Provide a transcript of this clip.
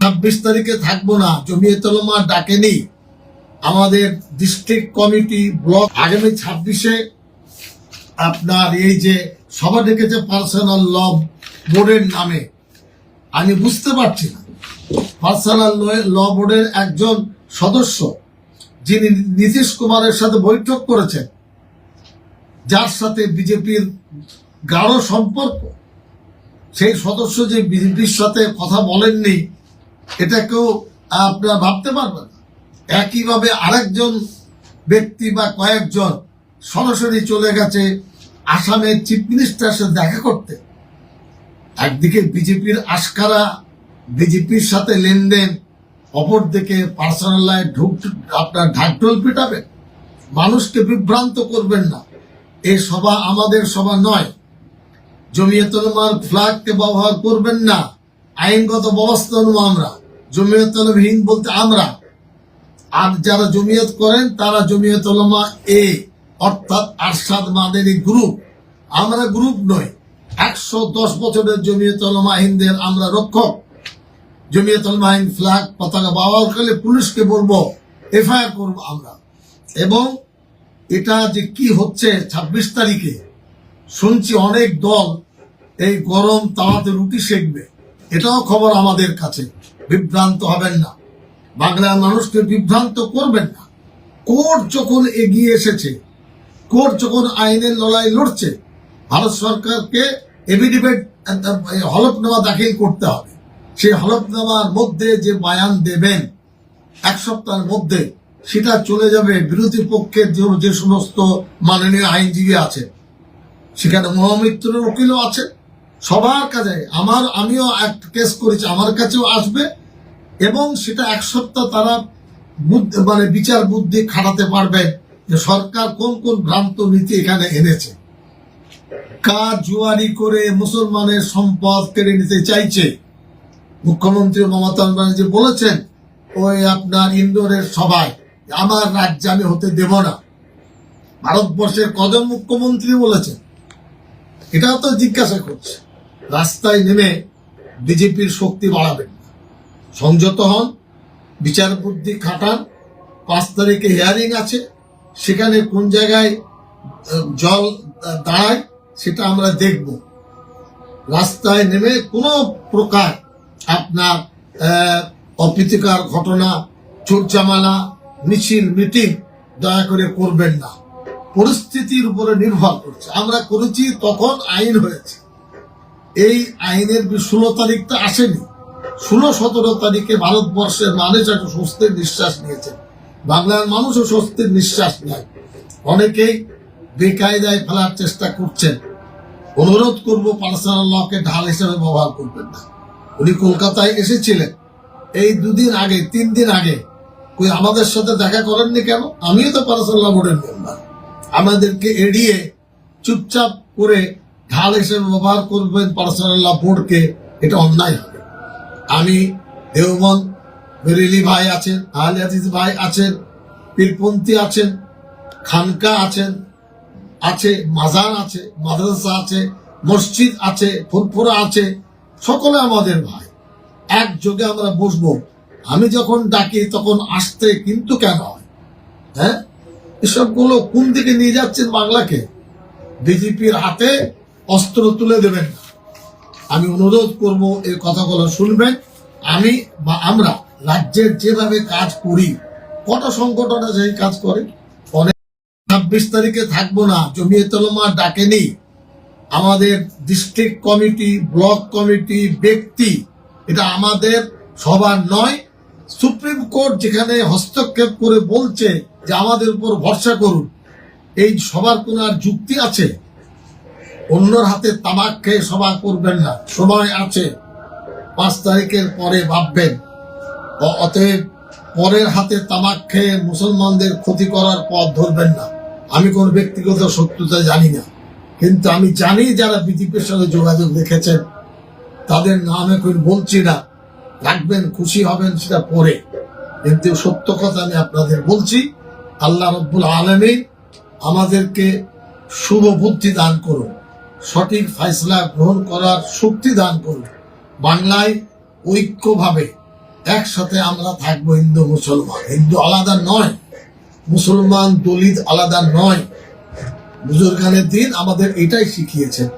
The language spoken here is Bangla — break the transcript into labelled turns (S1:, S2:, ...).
S1: ছাব্বিশ তারিখে থাকব না। জমিয়তলমা ডাকেনি। আমাদের ডিস্ট্রিক্ট কমিটি ব্লক আগামী ছাব্বিশে আপনার এই যে সভা ডেকেছে পার্সোনাল ল বোর্ডের নামে। আমি বুঝতে পারছি না। পার্সোনাল ল বোর্ডের একজন সদস্য, যিনি নীতিশ কুমারের সাথে বৈঠক করেছেন, যার সাথে বিজেপির গাঢ় সম্পর্ক। সেই সদস্য যে বিজেপির সাথে কথা বলেননি এটা কেউ আপনারা ভাবতে পারবেন না। একইভাবে আরেকজন ব্যক্তি বা কয়েকজন সরাসরি চলে গেছে আসামের চিফ মিনিস্টার সাথে দেখা করতে। একদিকে বিজেপির আশকারা, বিজেপির সাথে লেনদেন, অপরদিকে পার্সোনাল লাইফ ঢুক আপনার ঢাকঢোল পিটাবেন মানুষকে বিভ্রান্ত করবেন না। এই সভা আমাদের সভা নয়। জমিয়তলমার ফ্ল্যাগকে ব্যবহার করবেন না। আইনগত ব্যবস্থা নেব আমরা। জমিয়তলমহীন বলতে আমরা। আর যারা জমিয়ত করেন, তারা জমিয়তলমা এ, অর্থাৎ আরশাদ মাদেরি গ্রুপ। আমরা গ্রুপ নই। একশো দশ বছরের জমিয়তলমা হিন্দের আমরা রক্ষক। জমিয়তুল মাহিন ফ্ল্যাগ পতাকা ব্যবহার করলে পুলিশকে বলব, এফআইআর করব আমরা। এবং এটা যে কি হচ্ছে ছাব্বিশ তারিখে, শুনছি অনেক দল এই গরম তাওয়াতে রুটি সেকবে। এটাও খবর আমাদের কাছে। বিভ্রান্ত হবেন না। বাংলার মানুষকে বিভ্রান্ত করবেন না। কোর্ট যখন এগিয়ে এসেছে, কোর্ট যখন আইনের লড়াই লড়ছে, ভারত সরকারকে এভিডেভিট, হলফনামা দাখিল করতে হবে। সেই হলফনামার মধ্যে যে বায়ান দেবেন, এক সপ্তাহের মধ্যে সেটা চলে যাবে বিরোধী পক্ষের যে সমস্ত মাননীয় আইনজীবী আছে সেখানে মহামিত্রের উকিলও আছে সবার কাছে, আমার, আমিও কেস করেছি, আমার কাছেও আসবে, এবং সেটা এক সপ্তাহ তারা মানে বিচার বুদ্ধি খাটাতে পারবেন যে সরকার কোন কোন ভ্রান্ত নীতি এখানে এনেছে। কাজ জুয়ারি করে মুসলমানের সম্পদ কেড়ে নিতে চাইছে? মুখ্যমন্ত্রী মমতা ব্যানার্জি বলেছেন, ওই আপনার ইন্দোরের সভায় আমার রাজ্যে আমি হতে দেব না। ভারতবর্ষের কজন মুখ্যমন্ত্রী বলেছেন। এটাও তো জিজ্ঞাসা করছে। রাস্তায় নেমে বিজেপির শক্তি বাড়াবেন। সংযত হন, বিচার বুদ্ধি খাটান, পাঁচ তারিখে হিয়ারিং আছে, সেখানে কোন জায়গায় জল দাঁড়ায় সেটা আমরা দেখব। রাস্তায় নেমে কোনো প্রকার আপনার অপ্রীতিকর ঘটনা চোরচামালা মিছিল, মিটিং দয়া করে করবেন না। পরিস্থিতির উপরে নির্ভর করছে। আমরা করেছি তখন আইন হয়েছে। এই আইনের ষোলো তারিখটা আসেনি। ষোলো, সতেরো তারিখে ভারতবর্ষের মানুষ একটা স্বস্তির নিঃশ্বাস নিয়েছে। বাংলার মানুষও স্বস্তির নিঃশ্বাস নেয়। অনেকেই বেকায়দায় ফেলার চেষ্টা করছেন। অনুরোধ করব পার্সোনাল লকে ঢাল হিসেবে ব্যবহার করবেন না। উনি কলকাতায় এসেছিলেন। এই দুদিন আগে, তিন দিন আগে কই আমাদের সাথে দেখা করেননি কেন? আমিও তো পার্সোনাল বোর্ডের মেম্বার। আমাদেরকে এড়িয়ে চুপচাপ করে ঢাল হিসেবে ব্যবহার করবেন পার্সোনাল বোর্ডকে, এটা অন্যায় হবে। আমি দেওবন্দ বেরেলি ভাই আছেন, আহলে হাদিস ভাই আছেন, পীরপন্থী আছেন, খানকা আছেন, আছে, মাজার আছে, মাদ্রাসা আছে, মসজিদ আছে, ফুরফুরা আছে, সকলে আমাদের ভাই। একযোগে আমরা বসবো। আমি যখন ডাকি তখন আসতে কিন্তু কেন হয়? হ্যাঁ? এসবগুলো কোন দিকে নিয়ে যাচ্ছেন বাংলাকে? বিজেপির হাতে অস্ত্র তুলে দেবেন আমি অনুরোধ করব এই কথাগুলো শুনবেন আমি বা আমরা রাজ্যের যেভাবে কাজ করি, কত সংগঠন আছে এই কাজ করে? অনেক ছাব্বিশ তারিখে থাকব না, জমিয়ে তলমা ডাকেনি। আমাদের ডিস্ট্রিক্ট কমিটি ব্লক কমিটি ব্যক্তি, এটা আমাদের সবার নয়। সুপ্রিম কোর্ট যেখানে হস্তক্ষেপ করে বলছে যে আমাদের উপর ভরসা করুন। এই সবার কোন আর যুক্তি আছে? অন্যর হাতে তামাক খেয়ে সভা করবেন না। সময় আছে, পাঁচ তারিখের পরে ভাববেন। অতএব পরের হাতে তামাক খেয়ে মুসলমানদের ক্ষতি করার পথ ধরবেন না। আমি কোন ব্যক্তিগত শত্রুতা জানি না। কিন্তু আমি জানি যারা বিজেপির সঙ্গে যোগাযোগ রেখেছেন, তাদের নাম এখন বলছি না। রাখবেন, খুশি হবেন সেটা পরে। কিন্তু সত্য কথা আমি আপনাদের বলছি, আল্লাহ রব্বুল আলমিন আমাদেরকে শুভ বুদ্ধি দান করুন। সঠিক ফয়সলা গ্রহণ করার শক্তি দান করুন। বাংলায় ঐক্যভাবে একসাথে আমরা থাকব হিন্দু মুসলমান। হিন্দু আলাদা নয়, মুসলমান দলিত আলাদা নয়। বুজুর্গানের দিন আমাদের এটাই শিখিয়েছেন।